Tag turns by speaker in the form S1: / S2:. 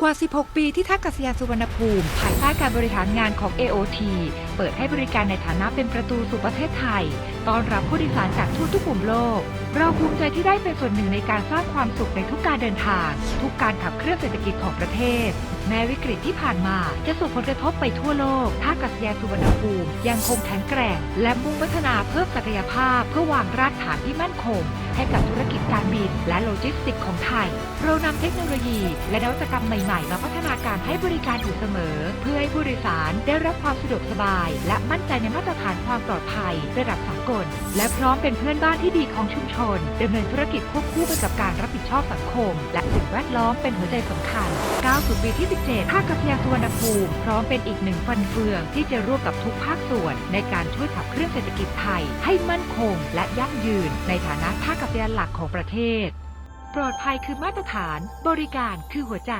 S1: กว่า 16 ปีที่ท่ากาศยานสุวรรณภูมิ ภายใต้การบริหารงานของ AOT เปิดให้บริการในฐานะเป็นประตูสู่ประเทศไทย ต้อนรับผู้โดยสารจากทั่วทุกมุมโลก เราภูมิใจที่ได้เป็นส่วนหนึ่งในการสร้างความสุขในทุกการเดินทาง ทุกการขับเคลื่อนเศรษฐกิจของประเทศ แม้วิกฤตที่ผ่านมาจะส่งผลกระทบไปทั่วโลก ท่าอากาศยานสุวรรณภูมิยังคงแข็งแกร่ง และมุ่งพัฒนาเพิ่มศักยภาพ เพื่อวางรากฐานที่มั่นคง ให้กับธุรกิจการบินและโลจิสติกของไทย เรานำเทคโนโลยี และนวัตกรรมใหม่ๆ มาพัฒนาการให้บริการอยู่เสมอ เพื่อให้ผู้โดยสารได้รับความสะดวกสบายและมั่นใจในมาตรฐานความปลอดภัย ระดับสากล และพร้อมเป็นเพื่อนบ้านที่ดีของชุมชนดำเนินธุรกิจควบคู่ไปกับการรับผิดชอบสังคม และสิ่งแวดล้อมเป็นหัวใจสำคัญก้าวสู่ปีที่ 17ท่าอากาศยานสุวรรณภูมิ พร้อมเป็นอีกหนึ่งฟันเฟือง ที่จะร่วมกับทุกภาคส่วน ในการช่วยขับเคลื่อนเศรษฐกิจไทย ให้มั่นคง และยั่งยืน ในฐานะท่าอากาศยานหลักของประเทศ ปลอดภัยคือมาตรฐาน บริการคือหัวใจ